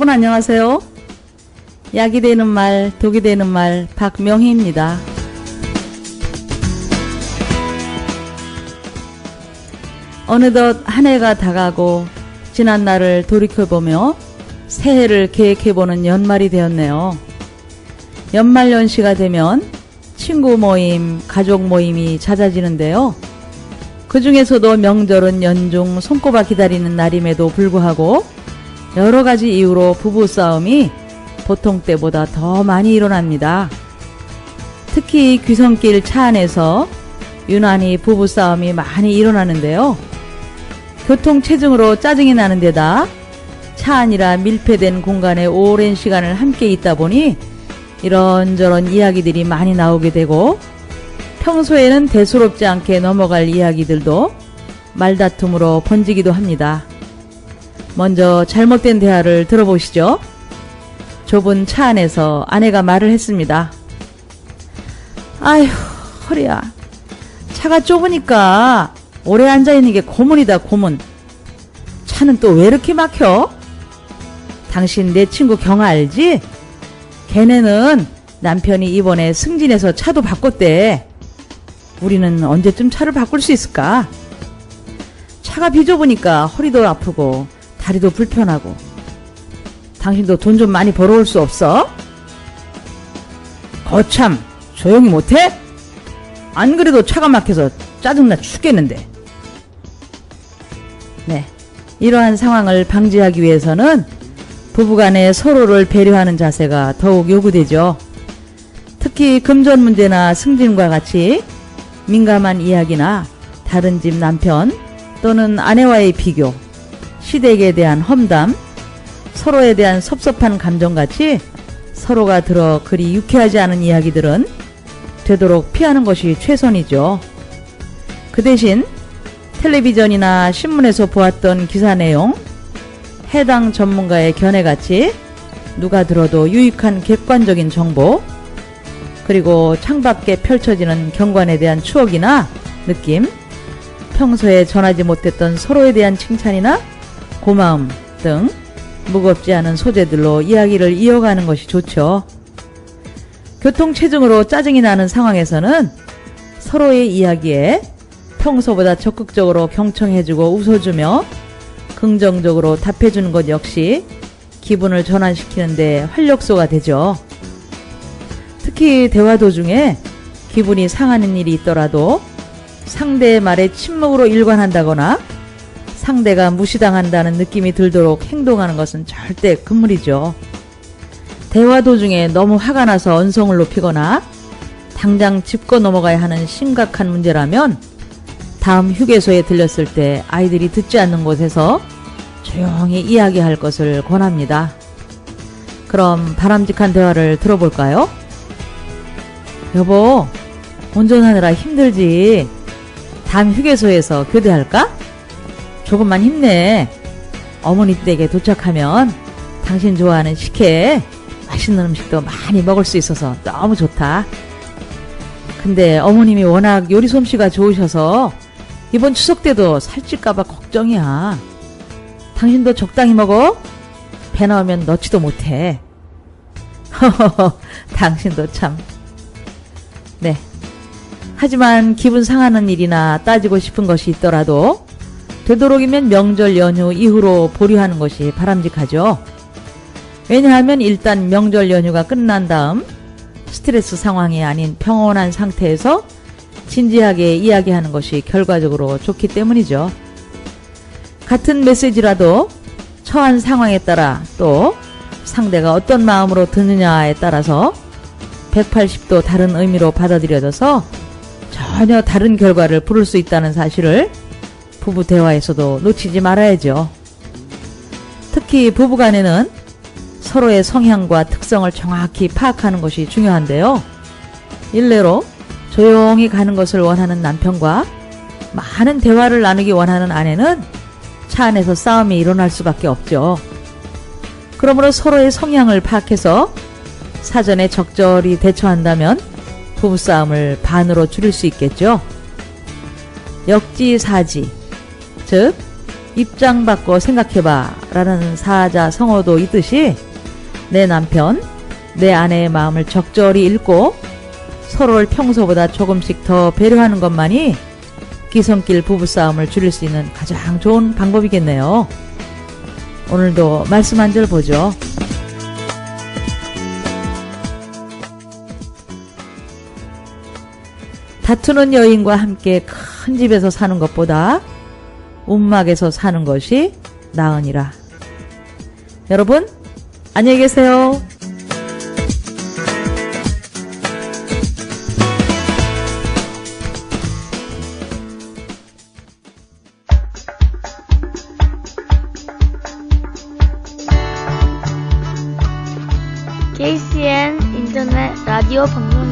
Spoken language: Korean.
여러분 안녕하세요. 약이 되는 말, 독이 되는 말, 박명희입니다. 어느덧 한 해가 다가고 지난 날을 돌이켜보며 새해를 계획해보는 연말이 되었네요. 연말 연시가 되면 친구 모임, 가족 모임이 잦아지는데요. 그 중에서도 명절은 연중 손꼽아 기다리는 날임에도 불구하고 여러 가지 이유로 부부싸움이 보통 때보다 더 많이 일어납니다. 특히 귀성길 차 안에서 유난히 부부싸움이 많이 일어나는데요. 교통체증으로 짜증이 나는 데다 차 안이라 밀폐된 공간에 오랜 시간을 함께 있다 보니 이런저런 이야기들이 많이 나오게 되고 평소에는 대수롭지 않게 넘어갈 이야기들도 말다툼으로 번지기도 합니다. 먼저 잘못된 대화를 들어보시죠. 좁은 차 안에서 아내가 말을 했습니다. 아휴, 허리야. 차가 좁으니까 오래 앉아있는 게 고문이다, 고문. 차는 또 왜 이렇게 막혀? 당신 내 친구 경아 알지? 걔네는 남편이 이번에 승진해서 차도 바꿨대. 우리는 언제쯤 차를 바꿀 수 있을까? 차가 비좁으니까 허리도 아프고 다리도 불편하고 당신도 돈 좀 많이 벌어올 수 없어? 거참 조용히 못해? 안 그래도 차가 막혀서 짜증나 죽겠는데 네 이러한 상황을 방지하기 위해서는 부부간에 서로를 배려하는 자세가 더욱 요구되죠 특히 금전 문제나 승진과 같이 민감한 이야기나 다른 집 남편 또는 아내와의 비교 시댁에 대한 험담, 서로에 대한 섭섭한 감정같이 서로가 들어 그리 유쾌하지 않은 이야기들은 되도록 피하는 것이 최선이죠. 그 대신 텔레비전이나 신문에서 보았던 기사 내용, 해당 전문가의 견해같이 누가 들어도 유익한 객관적인 정보, 그리고 창밖에 펼쳐지는 경관에 대한 추억이나 느낌, 평소에 전하지 못했던 서로에 대한 칭찬이나 고마움 등 무겁지 않은 소재들로 이야기를 이어가는 것이 좋죠. 교통체증으로 짜증이 나는 상황에서는 서로의 이야기에 평소보다 적극적으로 경청해주고 웃어주며 긍정적으로 답해주는 것 역시 기분을 전환시키는데 활력소가 되죠. 특히 대화 도중에 기분이 상하는 일이 있더라도 상대의 말에 침묵으로 일관한다거나 상대가 무시당한다는 느낌이 들도록 행동하는 것은 절대 금물이죠. 대화 도중에 너무 화가 나서 언성을 높이거나 당장 짚고 넘어가야 하는 심각한 문제라면 다음 휴게소에 들렸을 때 아이들이 듣지 않는 곳에서 조용히 이야기할 것을 권합니다. 그럼 바람직한 대화를 들어볼까요? 여보, 운전하느라 힘들지. 다음 휴게소에서 교대할까? 조금만 힘내. 어머니 댁에 도착하면 당신 좋아하는 식혜, 맛있는 음식도 많이 먹을 수 있어서 너무 좋다. 근데 어머님이 워낙 요리 솜씨가 좋으셔서 이번 추석 때도 살찔까봐 걱정이야. 당신도 적당히 먹어? 배 나오면 넣지도 못해. 허허허, 당신도 참. 네. 하지만 기분 상하는 일이나 따지고 싶은 것이 있더라도 되도록이면 명절 연휴 이후로 보류하는 것이 바람직하죠. 왜냐하면 일단 명절 연휴가 끝난 다음 스트레스 상황이 아닌 평온한 상태에서 진지하게 이야기하는 것이 결과적으로 좋기 때문이죠. 같은 메시지라도 처한 상황에 따라 또 상대가 어떤 마음으로 듣느냐에 따라서 180도 다른 의미로 받아들여져서 전혀 다른 결과를 부를 수 있다는 사실을 부부 대화에서도 놓치지 말아야죠. 특히 부부 간에는 서로의 성향과 특성을 정확히 파악하는 것이 중요한데요. 일례로 조용히 가는 것을 원하는 남편과 많은 대화를 나누기 원하는 아내는 차 안에서 싸움이 일어날 수밖에 없죠. 그러므로 서로의 성향을 파악해서 사전에 적절히 대처한다면 부부싸움을 반으로 줄일 수 있겠죠. 역지사지, 즉 입장 바꿔 생각해봐 라는 사자 성어도 있듯이 내 남편, 내 아내의 마음을 적절히 읽고 서로를 평소보다 조금씩 더 배려하는 것만이 기성길 부부싸움을 줄일 수 있는 가장 좋은 방법이겠네요. 오늘도 말씀 한 절 보죠. 다투는 여인과 함께 큰 집에서 사는 것보다 움막에서 사는 것이 나으니라. 여러분, 안녕히 계세요. KCN 인터넷 라디오 방송